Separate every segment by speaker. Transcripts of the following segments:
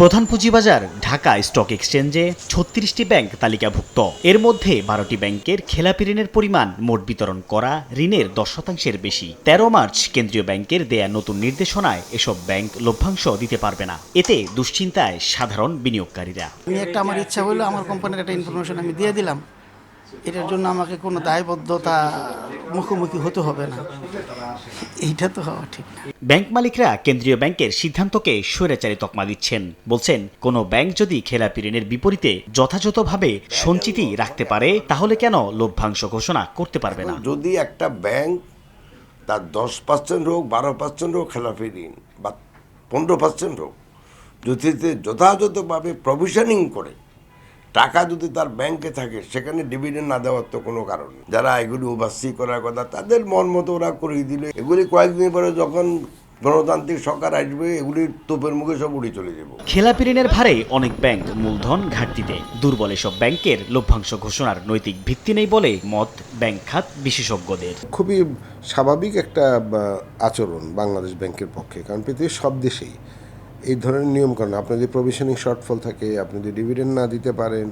Speaker 1: প্রধান পুঁজিবাজার ঢাকা স্টক এক্সচেঞ্জে ছত্রিশটি ব্যাংক তালিকাভুক্ত। এর মধ্যে বারোটি ব্যাংকের খেলাপি ঋণের পরিমাণ মোট বিতরণ করা ঋণের দশ শতাংশের বেশি। তেরো মার্চ কেন্দ্রীয় ব্যাংকের দেয়া নতুন নির্দেশনায় এসব ব্যাংক লভ্যাংশ দিতে পারবে না। এতে দুশ্চিন্তায় সাধারণ বিনিয়োগকারীরা।
Speaker 2: একটা আমার ইচ্ছা হলো আমার কোম্পানির একটা ইনফরমেশন আমি দিয়ে দিলাম। এটার জন্য আমাকে কোনো দায়বদ্ধতা মুখোমুখি হতে হবে না। এইটা তো হওয়া ঠিক না।
Speaker 1: ব্যাংক মালিকরা কেন্দ্রীয় ব্যাংকের সিদ্ধান্তকে স্বৈরাচারী তকমা দিচ্ছেন। বলছেন কোনো ব্যাংক যদি খেলাপি ঋণের বিপরীতে যথাযথভাবে সঞ্চিতি রাখতে পারে তাহলে কেন লভ্যাংশ ঘোষণা করতে পারবে না?
Speaker 3: যদি একটা ব্যাংক তার দশ পার্সেন্ট হোক বারো পার্সেন্ট হোক খেলাফি ঋণ বা পনেরো পার্সেন্ট হোক যদি যথাযথভাবে প্রভিশনিং করে টাকা যদি তার ব্যাংকে থাকে সেখানে ডিভিডেন্ড না দেওয়ার তো কোনো কারণ যারা এগুলি ওভারসি করার কথা তাদের মন মতো ওরা করিয়ে দিলে এগুলি কয়েকদিন পরে যখন গণতান্ত্রিক সরকার আসবে এগুলি তোপের মুখে সব উড়ে চলে যাব।
Speaker 1: খেলাপি ঋণের ভারে অনেক ব্যাংক মূলধন ঘাটতিতে। দুর্বল এসব ব্যাংকের লভ্যাংশ ঘোষণার নৈতিক ভিত্তি নেই বলে মত ব্যাংক খাত বিশেষজ্ঞদের।
Speaker 4: খুবই স্বাভাবিক একটা আচরণ বাংলাদেশ ব্যাংকের পক্ষে কারণ পৃথিবীর সব দেশেই এই ধরনের নিয়মকানুন, আপনার যদি প্রভিশনিং শর্টফল থাকে, আপনি যদি ডিভিডেন্ড না দিতে পারেন,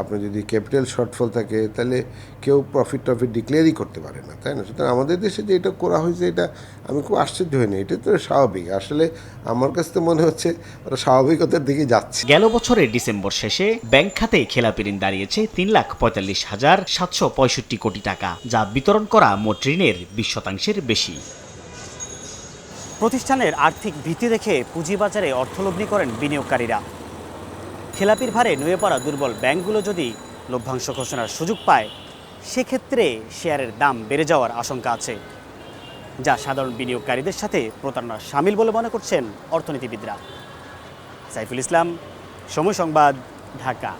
Speaker 4: আপনার যদি ক্যাপিটাল শর্টফল থাকে, তাহলে কেউ প্রফিট টফিট ডিক্লেয়ারই করতে পারে না, তাই না? সুতরাং আমাদের দেশে যে এটা করা হয়েছে, এটা আমি খুব আশ্চর্য হইনি এটা তো স্বাভাবিক। আসলে আমার কাছে তো মনে হচ্ছে ওরা স্বাভাবিকতার দিকে যাচ্ছে।
Speaker 1: গেল বছরের ডিসেম্বর শেষে ব্যাংক খাতে খেলাপি ঋণ দাঁড়িয়েছে তিন লাখ পঁয়তাল্লিশ হাজার সাতশো পঁয়ষট্টি কোটি টাকা, যা বিতরণ করা মোট ঋণের বিশ শতাংশের বেশি। প্রতিষ্ঠানের আর্থিক ভিত্তি দেখে পুঁজিবাজারে অর্থলগ্নি করেন বিনিয়োগকারীরা। খেলাপির ভারে নুয়ে পড়া দুর্বল ব্যাংকগুলো যদি লভ্যাংশ ঘোষণার সুযোগ পায়, সেক্ষেত্রে শেয়ারের দাম বেড়ে যাওয়ার আশঙ্কা আছে, যা সাধারণ বিনিয়োগকারীদের সাথে প্রতারণার সামিল বলে মনে করছেন অর্থনীতিবিদরা। সাইফুল ইসলাম, সময় সংবাদ, ঢাকা।